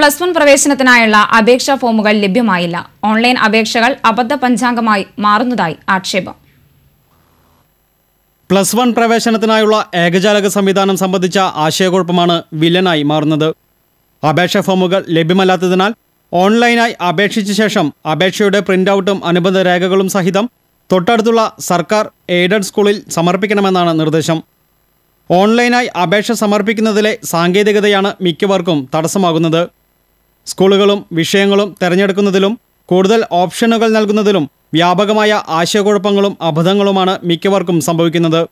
Plus one പ്രവേശനത്തിനായുള്ള അപേക്ഷാ ഫോമുകൾ ലഭ്യമായില്ല. Online അപേക്ഷകൾ അബദ്ധ പഞ്ചാംഗമായി മാറുന്നതായി ആക്ഷേപം. പ്ലസ് വൺ പ്രവേശനത്തിനായുള്ള ഏകജാലക സംവിധാനം സംബന്ധിച്ച ആശയക്കുഴപ്പമാണ് വില്ലനായി മാറുന്നത്. അപേക്ഷാ ഫോമുകൾ ലഭ്യമല്ലാത്തതിനാൽ ഓൺലൈനായി അപേക്ഷിച്ച ശേഷം അപേക്ഷയുടെ പ്രിന്റ് ഔട്ടും അനുബന്ധ രേഖകളും സഹിതം തൊട്ടടുത്തുള്ള സർക്കാർ എയ്ഡഡ് സ്കൂളിൽ സമർപ്പിക്കണമെന്നാണ് നിർദ്ദേശം. ഓൺലൈനായി അപേക്ഷ സമർപ്പിക്കുന്നതിലെ സാങ്കേതികതയാണ് മിക്കവർക്കും തടസ്സമാകുന്നത്. സ്കൂളുകളും വിഷയങ്ങളും തിരഞ്ഞെടുക്കുന്നതിലും കൂടുതൽ ഓപ്ഷനുകൾ നൽകുന്നതിലും വ്യാപകമായ ആശയക്കുഴപ്പങ്ങളും അബദ്ധങ്ങളുമാണ് മിക്കവർക്കും സംഭവിക്കുന്നത്.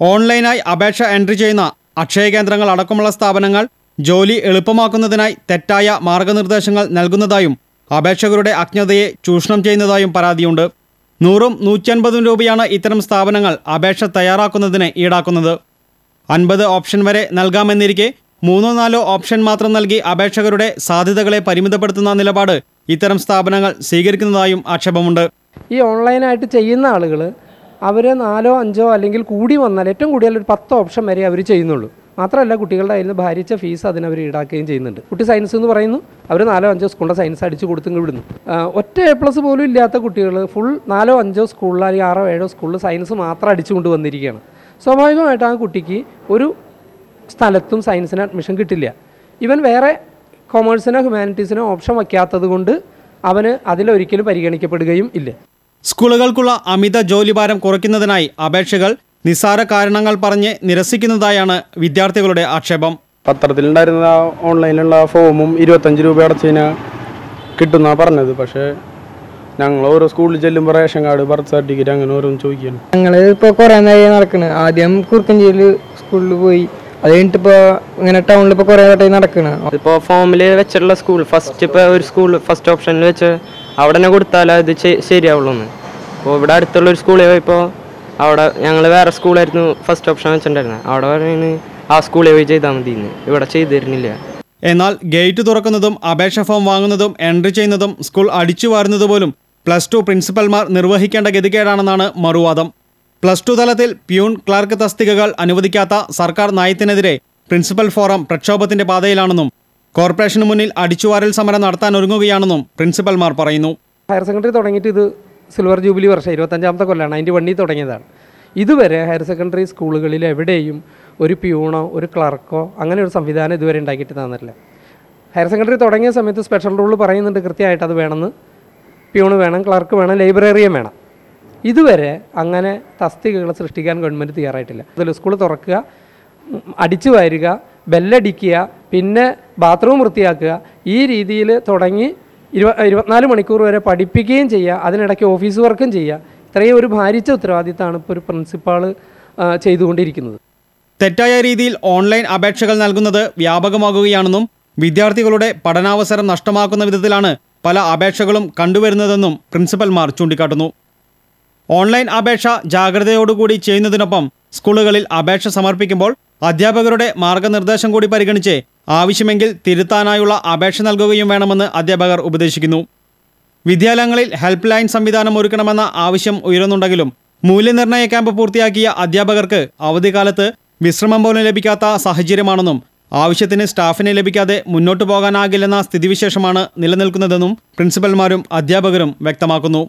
ഓൺലൈനായി അപേക്ഷ എൻട്രി ചെയ്യുന്ന അക്ഷയ കേന്ദ്രങ്ങൾ അടക്കമുള്ള സ്ഥാപനങ്ങൾ ജോലി എളുപ്പമാക്കുന്നതിനായി തെറ്റായ മാർഗനിർദ്ദേശങ്ങൾ നൽകുന്നതായും അപേക്ഷകരുടെ അജ്ഞതയെ ചൂഷണം ചെയ്യുന്നതായും പരാതിയുണ്ട്. നൂറും നൂറ്റൻപതും രൂപയാണ് ഇത്തരം സ്ഥാപനങ്ങൾ അപേക്ഷ തയ്യാറാക്കുന്നതിന് ഈടാക്കുന്നത്. അൻപത് ഓപ്ഷൻ വരെ നൽകാമെന്നിരിക്കെ മൂന്നോ നാലോ ഓപ്ഷൻ മാത്രം നൽകി അപേക്ഷകരുടെ സാധ്യതകളെ പരിമിതപ്പെടുത്തുന്ന നിലപാട് ഇത്തരം സ്ഥാപനങ്ങൾ സ്വീകരിക്കുന്നതായും ആക്ഷേപമുണ്ട്. ഈ ഓൺലൈനായിട്ട് ചെയ്യുന്ന ആളുകൾ അവർ നാലോ അഞ്ചോ അല്ലെങ്കിൽ കൂടി വന്നാൽ ഏറ്റവും കൂടിയാൽ ഒരു പത്ത് ഓപ്ഷൻ വരെ അവർ ചെയ്യുന്നുള്ളൂ. മാത്രമല്ല കുട്ടികളുടെ കയ്യിൽ നിന്ന് ഭാരിച്ച ഫീസ് അതിനവർ ഈടാക്കുകയും ചെയ്യുന്നുണ്ട്. കുട്ടി സയൻസ് എന്ന് പറയുന്നു. അവർ നാലോ അഞ്ചോ സ്കൂളിലെ സയൻസ് അടിച്ചു കൊടുത്തും വിടുന്നു ഒറ്റ എ പ്ലസ് പോലും ഇല്ലാത്ത കുട്ടികൾ ഫുൾ നാലോ അഞ്ചോ സ്കൂളിൽ അല്ലെങ്കിൽ ആറോ ഏഴോ സ്കൂളിൽ സയൻസ് മാത്രം അടിച്ചു കൊണ്ട് വന്നിരിക്കുകയാണ്. സ്വാഭാവികമായിട്ട് ആ കുട്ടിക്ക് ഒരു സ്ഥലത്തും സയൻസിന് അഡ്മിഷൻ കിട്ടില്ല. ഇവൻ വേറെ കൊമേഴ്സിനോ ഹ്യൂമാനിറ്റീസിനോ ഓപ്ഷൻ വയ്ക്കാത്തത് കൊണ്ട് അവന് അതിലൊരിക്കലും പരിഗണിക്കപ്പെടുകയും ഇല്ല. സ്കൂളുകൾക്കുള്ള അമിത ജോലിഭാരം കുറയ്ക്കുന്നതിനായി അപേക്ഷകൾ നിസ്സാര കാരണങ്ങൾ പറഞ്ഞ് നിരസിക്കുന്നതായാണ് വിദ്യാർത്ഥികളുടെ ആക്ഷേപം. പത്രത്തിലുണ്ടായിരുന്ന ഉണ്ടായിരുന്ന ഓൺലൈനിലുള്ള ഫോമും ഇരുപത്തഞ്ച് രൂപ അടച്ചു കഴിഞ്ഞാൽ കിട്ടുന്നാ പറഞ്ഞത്. പക്ഷേ ഞങ്ങൾ ഓരോ സ്കൂളിൽ ചെല്ലുമ്പോൾ റേഷൻ കാർഡ് ബർത്ത് സർട്ടിഫിക്കറ്റ് അങ്ങനെ ഓരോന്ന് ചോദിക്കുന്നു ഞങ്ങൾ ഇപ്പോൾ കുറേ നേരം നടക്കുന്നത് ആദ്യം കുറുക്കഞ്ചേരി സ്കൂളിൽ പോയി. അത് കഴിഞ്ഞിട്ടിപ്പോ ഇങ്ങനെ ടൗണിൽ ഇപ്പൊ കുറെ വട്ടം നടക്കണ. ഇപ്പോൾ ഫോമിൽ വെച്ചിട്ടുള്ള സ്കൂൾ ഫസ്റ്റ് ഇപ്പോൾ ഒരു സ്കൂൾ ഫസ്റ്റ് ഓപ്ഷനിൽ വെച്ച് അവിടെ തന്നെ കൊടുത്താലേ ഇത് ശരിയാവുള്ളൂ എന്ന് അപ്പോൾ ഇവിടെ അടുത്തുള്ള ഒരു സ്കൂളിൽ പോയപ്പോൾ അവിടെ ഞങ്ങൾ വേറെ സ്കൂളായിരുന്നു ഫസ്റ്റ് ഓപ്ഷൻ വെച്ചിട്ടുണ്ടായിരുന്നത് അവിടെ പറയുന്നത് ആ സ്കൂളിൽ പോയി ചെയ്താൽ മതി ഇവിടെ ചെയ്തു തരുന്നില്ല എന്നാൽ ഗേറ്റ് തുറക്കുന്നതും അപേക്ഷ ഫോം വാങ്ങുന്നതും എൻട്രി ചെയ്യുന്നതും സ്കൂൾ അടിച്ചു വാരുന്നത് പോലും പ്ലസ് ടു പ്രിൻസിപ്പൽമാർ നിർവഹിക്കേണ്ട ഗതികേടാണെന്നാണ് മറുവാദം. പ്ലസ് ടു തലത്തിൽ പ്യൂൺ ക്ലർക്ക് തസ്തികകൾ അനുവദിക്കാത്ത സർക്കാർ നയത്തിനെതിരെ പ്രിൻസിപ്പൽ ഫോറം പ്രക്ഷോഭത്തിന്റെ പാതയിലാണെന്നും കോർപ്പറേഷന് മുന്നിൽ അടിച്ചുവാരൽ സമരം നടത്താൻ ഒരുങ്ങുകയാണെന്നും പ്രിൻസിപ്പൽമാർ പറയുന്നു. ഹയർ സെക്കൻഡറി തുടങ്ങിയിട്ട് ഇത് സിൽവർ ജൂബിലി വർഷം ഇരുപത്തഞ്ചാമത്തെ കൊല്ലമാണ് അതിന്റെ വണ്ണി തുടങ്ങിയതാണ്. ഇതുവരെ ഹയർ സെക്കൻഡറി സ്കൂളുകളിൽ എവിടെയും ഒരു പ്യൂണോ ഒരു ക്ലർക്കോ അങ്ങനെ ഒരു സംവിധാനം ഇതുവരെ ഉണ്ടാക്കിയിട്ട് തന്നിട്ടില്ല. ഹയർ സെക്കൻഡറി തുടങ്ങിയ സമയത്ത് സ്പെഷ്യൽ റൂൾ പറയുന്നുണ്ട് കൃത്യമായിട്ട് അത് വേണമെന്ന്. പ്യൂണ് വേണം ക്ലർക്ക് വേണം ലൈബ്രറിയും വേണം. ഇതുവരെ അങ്ങനെ തസ്തികകൾ സൃഷ്ടിക്കാൻ ഗവൺമെന്റ് തയ്യാറായിട്ടില്ല. അതിൽ സ്കൂൾ തുറക്കുക അടിച്ചു വാരുക ബെല്ലടിക്കുക പിന്നെ ബാത്റൂം വൃത്തിയാക്കുക ഈ രീതിയിൽ തുടങ്ങി ഇരുപ ഇരുപത്തിനാല് മണിക്കൂർ വരെ പഠിപ്പിക്കുകയും ചെയ്യുക അതിനിടയ്ക്ക് ഓഫീസ് വർക്കും ചെയ്യുക. ഇത്രയും ഒരു ഭാരിച്ച ഉത്തരവാദിത്തമാണ് ഇപ്പോൾ ഒരു പ്രിൻസിപ്പാൾ ചെയ്തുകൊണ്ടിരിക്കുന്നത്. തെറ്റായ രീതിയിൽ ഓൺലൈൻ അപേക്ഷകൾ നൽകുന്നത് വ്യാപകമാകുകയാണെന്നും വിദ്യാർത്ഥികളുടെ പഠനാവസരം നഷ്ടമാക്കുന്ന വിധത്തിലാണ് പല അപേക്ഷകളും കണ്ടുവരുന്നതെന്നും പ്രിൻസിപ്പൽമാർ ചൂണ്ടിക്കാട്ടുന്നു. ഓൺലൈൻ അപേക്ഷ ജാഗ്രതയോടുകൂടി ചെയ്യുന്നതിനൊപ്പം സ്കൂളുകളിൽ അപേക്ഷ സമർപ്പിക്കുമ്പോൾ അധ്യാപകരുടെ മാർഗനിർദ്ദേശം കൂടി പരിഗണിച്ച് ആവശ്യമെങ്കിൽ തിരുത്താനായുള്ള അപേക്ഷ നൽകുകയും വേണമെന്ന് അധ്യാപകർ ഉപദേശിക്കുന്നു. വിദ്യാലയങ്ങളിൽ ഹെൽപ്പ് ലൈൻ സംവിധാനം ഒരുക്കണമെന്ന ആവശ്യം ഉയരുന്നുണ്ടെങ്കിലും മൂല്യനിർണയ ക്യാമ്പ് പൂർത്തിയാക്കിയ അധ്യാപകർക്ക് അവധിക്കാലത്ത് വിശ്രമം പോലും ലഭിക്കാത്ത സാഹചര്യമാണെന്നും ആവശ്യത്തിന് സ്റ്റാഫിനെ ലഭിക്കാതെ മുന്നോട്ടു പോകാനാകില്ലെന്ന സ്ഥിതിവിശേഷമാണ് നിലനിൽക്കുന്നതെന്നും പ്രിൻസിപ്പൽമാരും അധ്യാപകരും വ്യക്തമാക്കുന്നു.